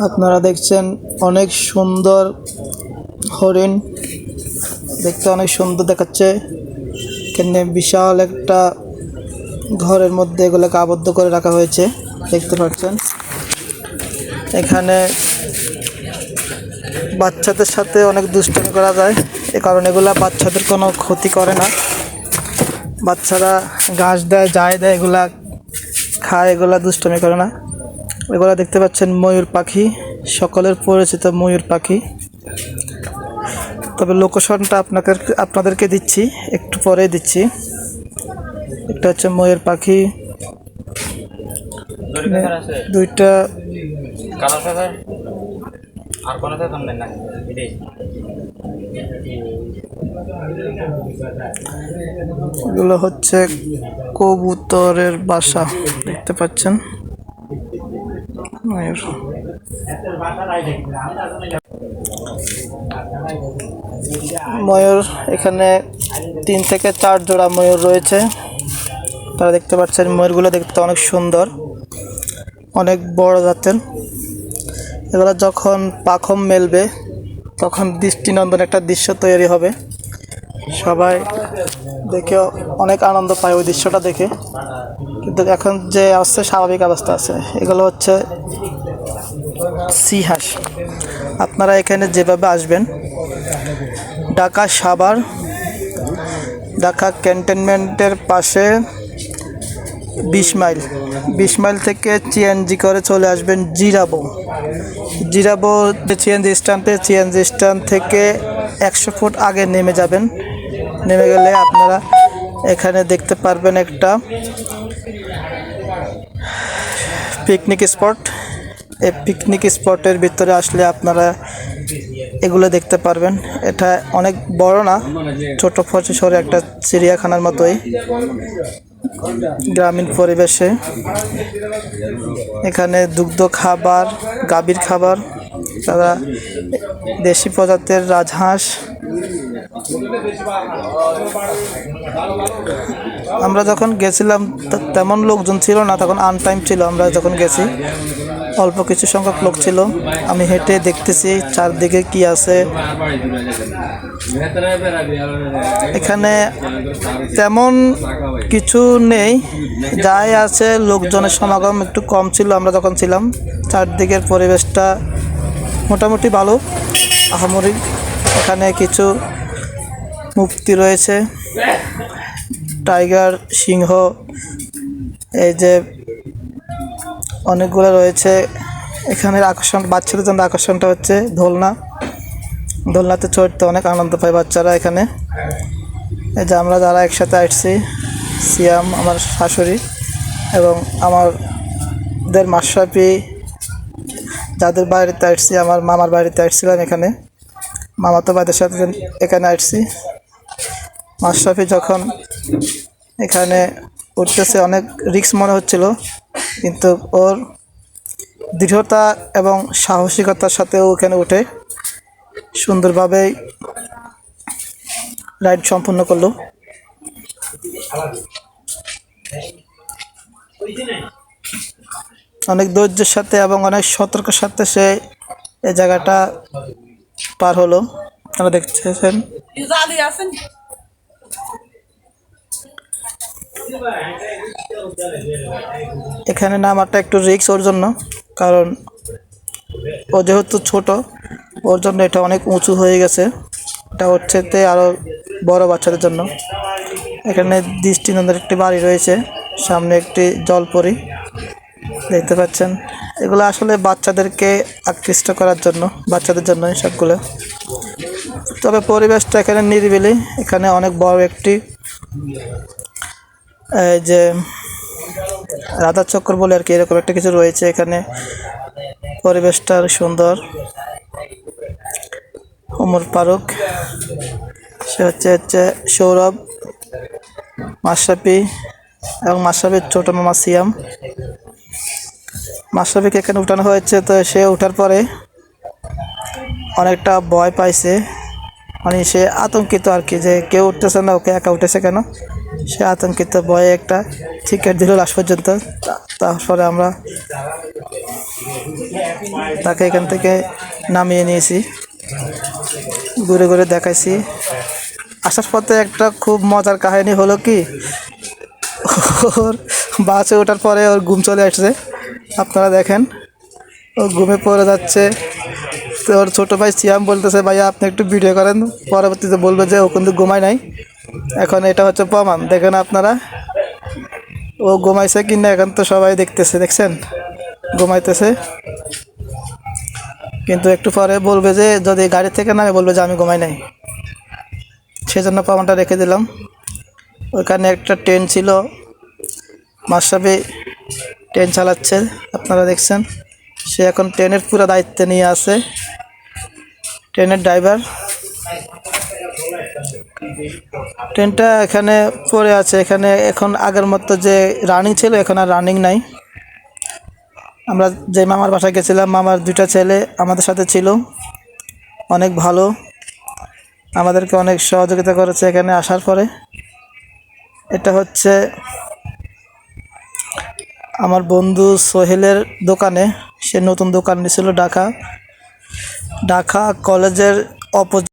আপনারা দেখছেন অনেক সুন্দর হরিণ। দেখতে অনেক সুন্দর দেখাচ্ছে। এখানে বিশাল একটা ঘরের মধ্যে এগুলোকে আবদ্ধ করে রাখা হয়েছে। দেখতে পাচ্ছেন। এখানে বাচ্চাদের সাথে অনেক দুষ্টামি করা যায়। এ কারণে এগুলা বাচ্চাদের কোনো ক্ষতি করে না। বাচ্চারা ঘাস দেয় যায় দেয়, এগুলা খায়, এগুলা দুষ্টামি করে না। এগুলা দেখতে পাচ্ছেন ময়ূর পাখি। সকলের পরিচিত ময়ূর পাখি। তবে লোকেশনটা আপনাকে আপনাদেরকে দিচ্ছি একটু পরে দিচ্ছি। একটা হচ্ছে ময়ূর পাখি। দুইটা আর কোনো সাদা না এগুলো হচ্ছে কবুতরের বাসা দেখতে পাচ্ছেন। ময়ূর এখানে তিন থেকে চার জোড়া ময়ূর রয়েছে। তারা দেখতে পাচ্ছেন, ময়ূরগুলো দেখতে অনেক সুন্দর, অনেক বড় জাতের। এগুলো যখন পাখম মেলবে, তখন দৃষ্টিনন্দন একটা দৃশ্য তৈরি হবে। সবাই দেখে অনেক আনন্দ পায় ওই দৃশ্যটা দেখে। কিন্তু এখন যে আসছে স্বাভাবিক অবস্থা আছে। এগুলো হচ্ছে সিহাস। আপনারা এখানে যেভাবে আসবেন, ঢাকা সাভার, ঢাকা ক্যান্টনমেন্টের পাশে বিশ মাইল। বিশ মাইল থেকে চিএনজি করে চলে আসবেন জিরাবো। জিরাবো চিএনজি স্ট্যান্ডে, চিএনজি স্ট্যান্ড থেকে একশো ফুট আগে নেমে যাবেন। নেমে গেলে আপনারা এখানে দেখতে পারবেন একটা পিকনিক স্পট এই পিকনিক স্পটের ভিতরে আসলে আপনারা এগুলো দেখতে পারবেন। এটা অনেক বড় না, ছোট ফসরে একটা চিড়িয়াখানার মতোই গ্রামীণ পরিবেশে। এখানে দুগ্ধ খাবার, গাভীর খাবার, তারা দেশি প্রজাতির রাজহাঁস আমরা যখন গেছিলাম তেমন লোকজন ছিল না, তখন আনটাইম ছিল, আমরা যখন গেছি, অল্প কিছু সংখ্যক লোক ছিল। আমি হেঁটে দেখতেছি চারদিকে কি আছে। এখানে তেমন কিছু নেই। যাই আছে, লোকজনের সমাগম একটু কম ছিল, আমরা যখন ছিলাম। চারদিকের পরিবেশটা মোটামুটি ভালো। আহামরি এখানে কিছু মুক্তি রয়েছে। টাইগার, সিংহ, এই যে অনেকগুলো রয়েছে। এখানের আকর্ষণ, বাচ্চাদের জন্য আকর্ষণটা হচ্ছে দোলনা। দোলনাতে চড়তে অনেক আনন্দ পায় বাচ্চারা এখানে। এই যে আমরা যারা একসাথে আসছি, সিয়াম আমার শাশুড়ি এবং আমাদের মাসাপি যাদের বাড়িতে আসছি, আমার মামার বাড়িতে আসছিলাম এখানে। মামাতো বাড়ির সাথে এখানে আসছি। মাশরাফি যখন এখানে উঠতেছে, অনেক রিস্ক মনে হচ্ছিল, কিন্তু ওর দৃঢ়তা এবং সাহসিকতার সাথেও এখানে উঠে সুন্দরভাবে রাইড সম্পূর্ণ করল। অনেক ধৈর্যের সাথে এবং অনেক সতর্কের সাথে সে এই জায়গাটা পার হলো। আপনারা দেখতেছেন। এখানে নামাটা একটু রিস্ক ওর জন্য, কারণ ও যেহেতু ছোট, ওর জন্য এটা অনেক উঁচু হয়ে গেছে। এটা হচ্ছে আরও বড় বাচ্চাদের জন্য। এখানে দৃষ্টিনন্দন একটি বাড়ি রয়েছে, সামনে একটি জলপরি, দেখতে পাচ্ছেন। এগুলো আসলে বাচ্চাদেরকে আকৃষ্ট করার জন্য, বাচ্চাদের জন্য সবগুলো। তবে পরিবেশটা এখানে নিরিবিলি। এখানে অনেক বড় একটি, এই যে রাধা চক্র বলে আর কি এরকম একটা কিছু রয়েছে এখানে। পরিবেশটা সুন্দর। ওমর ফারুক, সে হচ্ছে হচ্ছে সৌরভ, মাশরাফি এবং মাশরাফির ছোট মামা সিয়াম। মাশরাফিকে এখানে উঠানো হয়েছে, তো সে ওঠার পরে অনেকটা ভয় পাইছে। মানে সে আতঙ্কিত আর কি যে কেউ উঠতেছে না, ওকে একা উঠেছে কেন? সে আতঙ্কিত, ভয়ে একটা টিকিট দিল লাস্ট পর্যন্ত। তারপরে আমরা তাকে এখান থেকে নামিয়ে নিয়েছি। ঘুরে ঘুরে দেখাইছি। আসার পথে একটা খুব মজার কাহিনী হলো কি, ওর বাসে ওঠার পরে ওর ঘুম চলে আসছে। আপনারা দেখেন, ও ঘুমে পড়ে যাচ্ছে। ওর ছোটো ভাই সিয়াম বলতেছে, ভাইয়া, আপনি একটু ভিডিও করেন। পরবর্তীতে বলবে যে ও কিন্তু ঘুমায় নাই। এখন এটা হচ্ছে প্রমাণ। দেখেন আপনারা। ও ঘুমাইছে কি না, এখন তো সবাই দেখতেছে, দেখছেন? ঘুমাইতেছে। কিন্তু একটু পরে বলবে যে, যদি গাড়ি থেকে নামে, বলবে যে আমি ঘুমাই নাই। সেজন্য প্রমাণটা রেখে দিলাম। ওইখানে একটা ট্রেন ছিল। মাসাবি ট্রেন চালাচ্ছে, আপনারা দেখছেন। সে এখন ট্রেনের পুরো দায়িত্বে নিয়ে আছে। ট্রেনের ড্রাইভার। ট্রেনটা এখানে পড়ে আছে। এখানে এখন আগের মতো যে রানিং ছিল, এখন আর রানিং নাই। আমরা যে মামার বাসায় গেছিলাম, মামার দুইটা ছেলে আমাদের সাথে ছিল। অনেক ভালো। আমাদেরকে অনেক সহযোগিতা করেছে এখানে আসার পরে। এটা হচ্ছে আমার বন্ধু সোহেলের দোকানে। সে নতুন দোকান নিয়েছিল ঢাকা। ঢাকা কলেজের অপোজিট